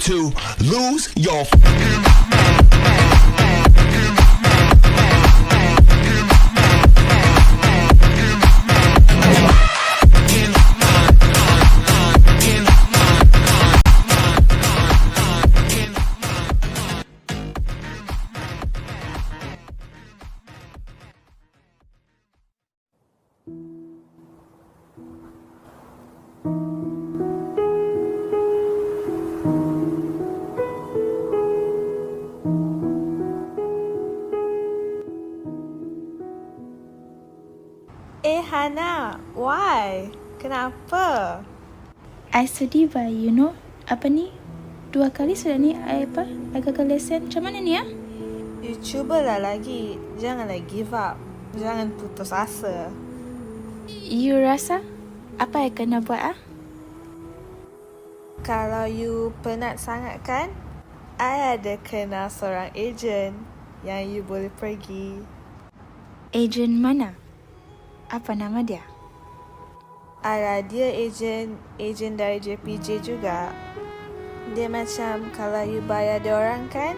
to lose your fucking why? Kenapa? I sedih bah, you know. Apa ni? Dua kali sudah ni I apa? I gagal lesen. Macam mana ni ya? You cubalah lagi. Janganlah give up. Jangan putus asa. You rasa? Apa I kena buat ah? Kalau you penat sangat kan, I ada kenal seorang ejen yang you boleh pergi. Agent mana? Apa nama dia? Alah, dia ejen, ejen dari JPJ juga. Dia macam kalau you bayar dia orang kan,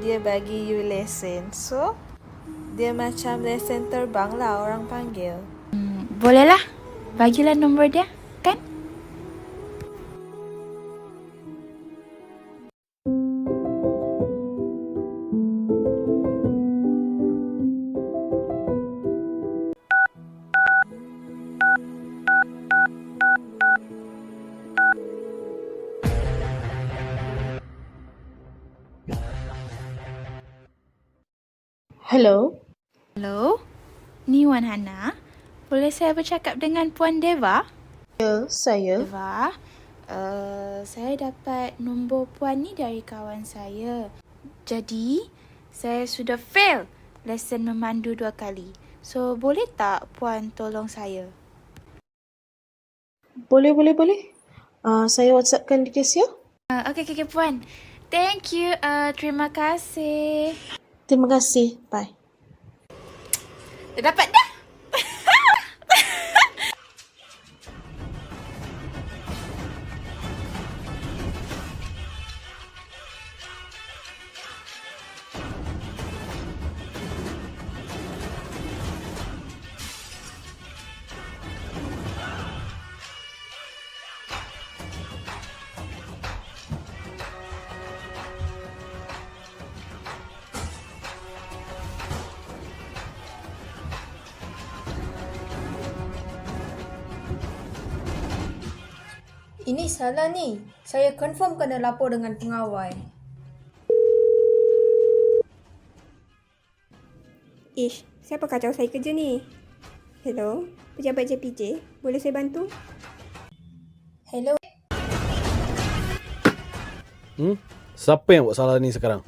dia bagi you lesen. So, dia macam lesen terbang lah orang panggil. Hmm, bolehlah. Bagilah nombor dia, Hello. Hello? Ni Wan Hana. Boleh saya bercakap dengan Puan Deva? Ya, saya. Deva, uh, saya dapat nombor Puan ni dari kawan saya. Jadi, saya sudah fail lesen memandu dua kali. So, boleh tak Puan tolong saya? Boleh, boleh, boleh. Uh, saya WhatsAppkan details ya. Uh, okay, okay, okay, Puan. Thank you. Uh, terima kasih. Terima kasih. Bye. Dah dapat dah. Ini salah ni. Saya confirm kena lapor dengan pengawal. Ish, siapa kacau saya kerja ni? Hello, pejabat JPJ, boleh saya bantu? Hello. Hmm? Siapa yang buat salah ni sekarang?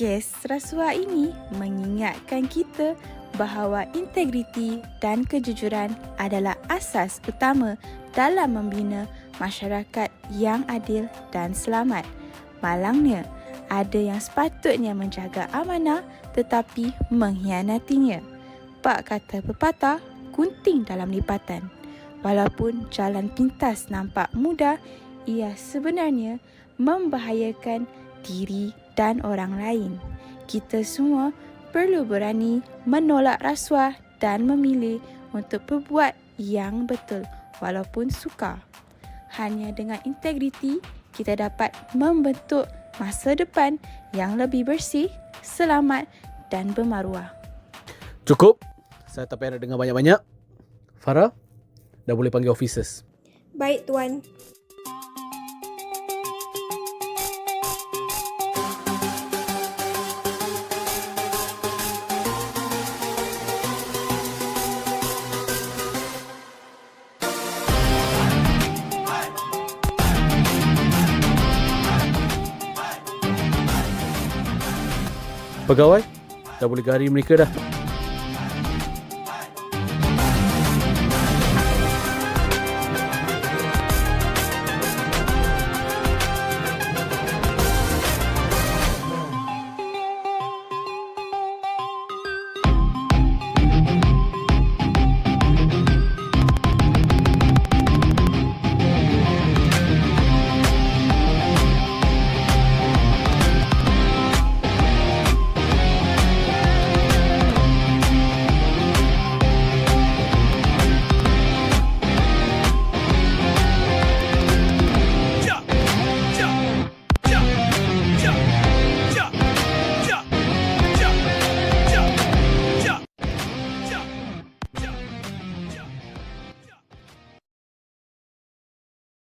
Kes rasuah ini mengingatkan kita bahawa integriti dan kejujuran adalah asas utama dalam membina masyarakat yang adil dan selamat. Malangnya, ada yang sepatutnya menjaga amanah tetapi mengkhianatinya. Pak kata pepatah, gunting dalam lipatan. Walaupun jalan pintas nampak mudah, ia sebenarnya membahayakan diri dan orang lain. Kita semua perlu berani menolak rasuah dan memilih untuk berbuat yang betul walaupun sukar. Hanya dengan integriti kita dapat membentuk masa depan yang lebih bersih, selamat dan bermaruah. Cukup. Saya tak payah nak dengar banyak-banyak. Farah, dah boleh panggil officers. Baik, Tuan. Pegawai, dah boleh gari mereka dah.